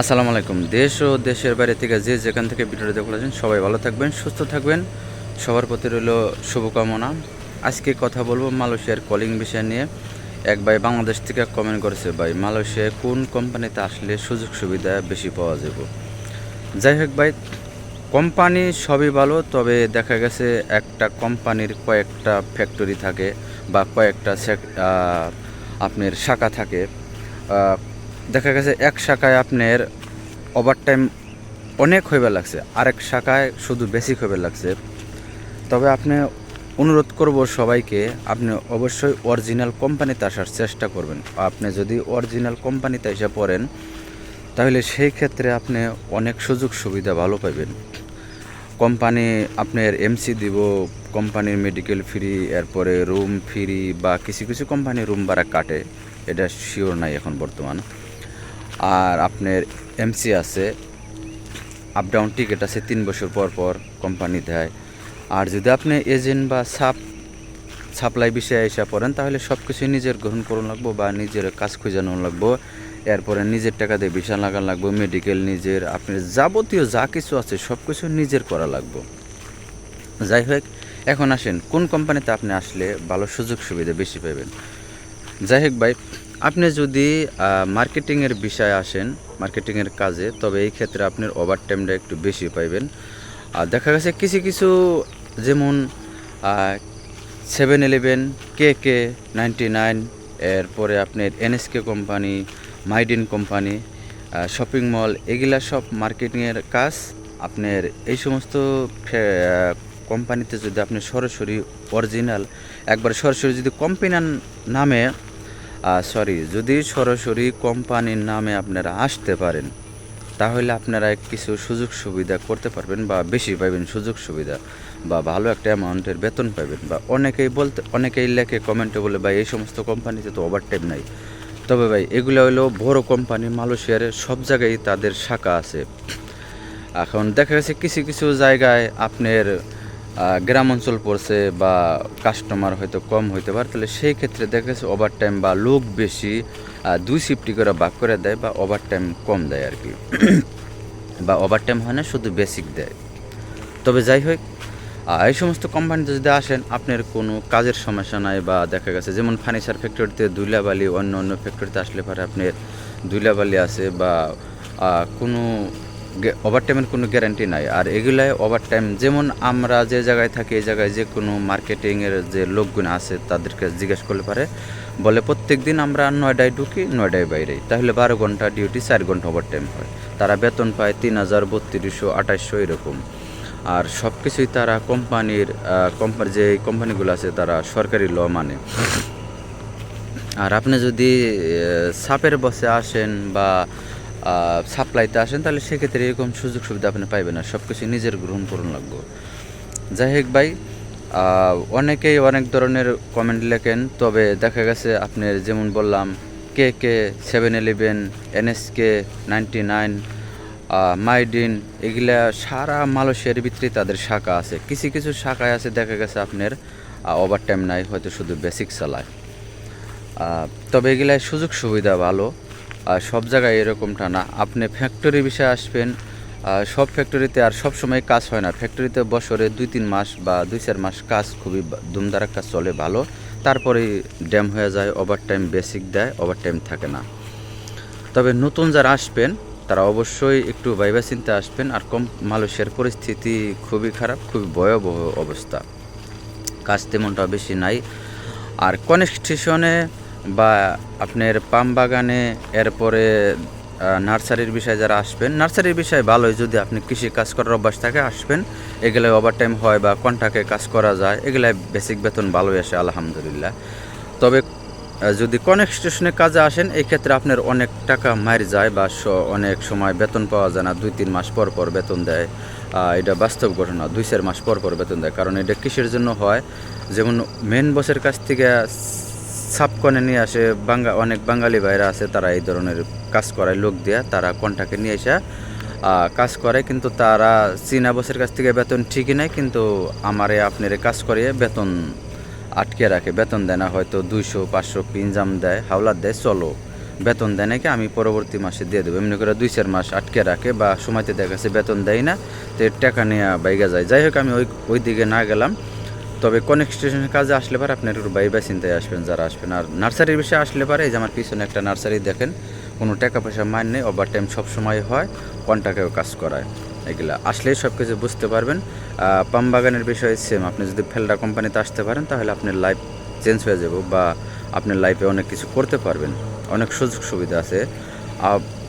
আসসালামু আলাইকুম। দেশ ও দেশের বাইরে থেকে যে যেখান থেকে ভিডিওটা দেখলেন সবাই ভালো থাকবেন, সুস্থ থাকবেন। সবার প্রতি রইল শুভকামনা। আজকে কথা বলব মালয়েশিয়ার কলিং বিষয় নিয়ে। এক ভাই বাংলাদেশ থেকে কমেন্ট করেছে, ভাই, মালয়েশিয়ায় কোন কোম্পানিতে আসলে সুযোগ সুবিধা বেশি পাওয়া যাবে? যাই হোক ভাই, কোম্পানি সবই ভালো, তবে দেখা গেছে একটা কোম্পানির কয়েকটা ফ্যাক্টরি থাকে বা কয়েকটা আপনার শাখা থাকে। দেখা গেছে এক শাখায় আপনার ওভারটাইম অনেক হইবার লাগছে, আরেক শাখায় শুধু বেসিক হইবার লাগছে। তবে আপনি অনুরোধ করব সবাইকে, আপনি অবশ্যই অরিজিনাল কোম্পানিতে আসার চেষ্টা করবেন। আপনি যদি অরিজিনাল কোম্পানিতে এসে পড়েন, তাহলে সেই ক্ষেত্রে আপনি অনেক সুযোগ সুবিধা ভালো পাবেন কোম্পানি আপনার এমসি দিব কোম্পানির মেডিকেল ফ্রি এরপরে রুম ফ্রি বা কিছু কিছু কোম্পানি রুম ভাড়া কাটে, এটা শিওর নাই এখন বর্তমান। আর আপনার এমসি আছে। আপ ডাউন টিকিট আছে তিন বছর পর পর কোম্পানি দেয়। আর যদি আপনি এজেন্ট বা সাপ সাপ্লাই বিষয়ে এসে পড়েন, তাহলে সব কিছু নিজের গ্রহণ করুন লাগবো বা নিজের কাজ খুঁজানো লাগবো। এরপরে নিজের টাকা দিয়ে বিশা লাগান লাগবো মেডিকেল নিজের, আপনার যাবতীয় যা কিছু আছে সব কিছু নিজের করা লাগবো। যাই হোক, এখন আসেন, কোন কোম্পানিতে আপনি আসলে ভালো সুযোগ সুবিধা বেশি পাবেন? যাই হোক ভাই আপনি যদি মার্কেটিংয়ের বিষয়ে আসেন, মার্কেটিংয়ের কাজে, তবে এই ক্ষেত্রে আপনার ওভার টাইমটা একটু বেশি পাইবেন। আর দেখা গেছে কিছু কিছু যেমন seven eleven K K ninety nine এরপরে আপনার NSK company Mydin company shopping mall এগুলা সব মার্কেটিংয়ের কাজ। আপনার এই সমস্ত কোম্পানিতে যদি আপনি সরাসরি অরিজিনাল একবার সরাসরি যদি কোম্পানির নামে সরি যদি সরাসরি কোম্পানির নামে আপনারা আসতে পারেন, তাহলে আপনারা কিছু সুযোগ সুবিধা করতে পারবেন বা বেশি পাবেন সুযোগ সুবিধা বা ভালো একটা অ্যামাউন্টের বেতন পাবেন বা অনেকেই বলতে, অনেকেই লেখে কমেন্টে বলে, ভাই, এই সমস্ত কোম্পানিতে তো ওভারটাইম নাই। তবে ভাই, এগুলো হলো বড় কোম্পানি, মালয়েশিয়ার সব জায়গায় তাদের শাখা আছে। এখন দেখা গেছে কিছু কিছু জায়গায় আপনার গ্রাম অঞ্চল পড়ছে বা কাস্টমার হয়তো কম হইতে পারে, তাহলে সেই ক্ষেত্রে দেখা গেছে ওভার টাইম বা লোক বেশি দুই শিফটি করে ভাগ করে দেয় বা ওভার টাইম কম দেয় আর কি। বা ওভার টাইম হয় না, শুধু বেসিক দেয়। তবে যাই হোক এই সমস্ত কোম্পানিতে যদি আসেন, আপনার কোনো কাজের সমস্যা নাই বা দেখা গেছে যেমন ফার্নিচার ফ্যাক্টরিতে দুইলাবালি অন্য অন্য ফ্যাক্টরিতে আসলে পরে আপনার দুইলাবালি আছে বা কোনো ওভারটাইমের কোনো গ্যারান্টি নাই। আর এগুলাই ওভারটাইম যেমন আমরা যে জায়গায় থাকি, এই জায়গায় যে কোনো মার্কেটিংয়ের যে লোকগুলো আছে, তাদেরকে জিজ্ঞেস করলে পারে। বলে প্রত্যেক দিন আমরা নয়ডায় ঢুকি নয়ডায় বাইরে। তাহলে বারো ঘণ্টা ডিউটি চার ঘণ্টা ওভারটাইম হয়। তারা বেতন পায় তিন হাজার বত্রিশশো আঠাশশো এরকম। আর সব কিছুই তারা কোম্পানির কোম্পানি যে কোম্পানিগুলো আছে, তারা সরকারি ল মানে। আর আপনি যদি সাপের বসে আসেন বা সাপ্লাইতে আসেন, তাহলে সেক্ষেত্রে এরকম সুযোগ সুবিধা আপনি পাইবেন না। সব কিছু নিজের গ্রহণ করুন লাগবো। যাই হোক ভাই অনেকেই অনেক ধরনের কমেন্ট লেখেন, তবে দেখা গেছে আপনার যেমন বললাম, K K seven eleven NSK ninety nine Mydin এগুলা সারা মালয়েশিয়ার ভিতরে তাদের শাখা আছে। কিছু কিছু শাখায় আছে, দেখা গেছে আপনার ওভার টাইম নাই, হয়তো শুধু বেসিক চালায়। তবে এগুলায় সুযোগ সুবিধা ভালো। সব জায়গায় এরকমটা না। আপনি ফ্যাক্টরি বিষয়ে আসবেন সব ফ্যাক্টরিতে আর সব সময় কাজ হয় না। ফ্যাক্টরিতে বছরে দুই তিন মাস বা দুই চার মাস কাজ খুবই দুমদারাক কাজ চলে ভালো। তারপরেই ড্যাম হয়ে যায় ওভার টাইম বেসিক দেয় ওভার টাইম থাকে না। তবে নতুন যারা আসবেন, তারা অবশ্যই একটু ভাইবা চিন্তা আসবেন। আর কম মালয়েশিয়ার পরিস্থিতি খুবই খারাপ, খুবই ভয়াবহ অবস্থা। কাজ তেমনটা বেশি নাই। আর কনস্ট্রাকশনে বা আপনার পাম বাগানে এরপরে নার্সারির বিষয়ে যারা আসবেন, নার্সারির বিষয়ে ভালোই যদি আপনি কৃষি কাজ করার অভ্যাস থাকে, আসবেন। এগুলো ওভার টাইম হয় বা কন্ট্রাক্টে কাজ করা যায় এগুলাই বেসিক বেতন ভালোই আসে, আলহামদুলিল্লাহ। তবে যদি যদি স্টেশনে কাজে আসেন, এই ক্ষেত্রে আপনার অনেক টাকা মার যায় বা অনেক সময় বেতন পাওয়া যায় না। দুই, তিন মাস পর পর বেতন দেয়। এটা বাস্তব ঘটনা। দুই, চার মাস পর পর বেতন দেয়। কারণ এটা কিসের জন্য হয়। যেমন মেন বসের কাছ থেকে সাপকনে নিয়ে আসে, বাঙ্গা, অনেক বাঙালি ভাইরা আছে, তারা এই ধরনের কাজ করায়, লোক দেয়া তারা কন্টাকে নিয়ে এসে কাজ করে, কিন্তু তারা চীনা বসের কাছ থেকে বেতন ঠিকই নেয়, কিন্তু আমারে আপনার কাজ করিয়ে বেতন আটকে রাখে। বেতন দেয় না, হয়তো দুইশো, পাঁচশো পিনজাম দেয়, হাওলাত দেয়, চলো। বেতন দেয় নাকি আমি পরবর্তী মাসে দিয়ে দেবো। এমনি করে দুই চার মাস আটকে রাখে বা সময়তে দেখা গেছে বেতন দেয় না, তো টাকা নিয়ে বাইগা যায়। যাই হোক, আমি ওই ওই দিকে না গেলাম। তবে কনেকস্টেশনের কাজে আসলে পারে আপনি একটু বাইবা চিন্তায় আসবেন, যারা আসবেন। আর নার্সারির বিষয়ে আসলে পারে এই যে আমার পিছনে একটা নার্সারি দেখেন, কোনো টাকা পয়সা মান নেই ওভার টাইম সবসময় হয় কন্টাকেও কাজ করায়। এগুলা আসলেই সব কিছু বুঝতে পারবেন। পাম বাগানের বিষয়ে সেম আপনি যদি ফেলডা কোম্পানিতে আসতে পারেন, তাহলে আপনার লাইফ চেঞ্জ হয়ে যাব বা আপনার লাইফে অনেক কিছু করতে পারবেন। অনেক সুযোগ সুবিধা আছে।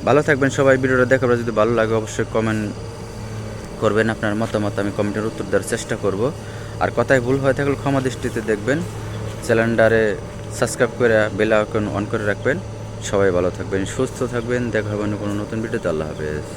ভালো থাকবেন সবাই, ভিডিওটা পর যদি ভালো লাগে, অবশ্যই কমেন্ট করবেন। আপনার মতামত আমি কমেন্টের উত্তর দেওয়ার চেষ্টা করব। আর কথায় ভুল হয়ে থাকলে ক্ষমা দৃষ্টিতে দেখবেন। চ্যানেলটারে সাবস্ক্রাইব করে বেল আইকন অন করে রাখবেন। সবাই ভালো থাকবেন, সুস্থ থাকবেন। দেখা হবে কোনো নতুন ভিডিওতে। আল্লাহ হাফেজ।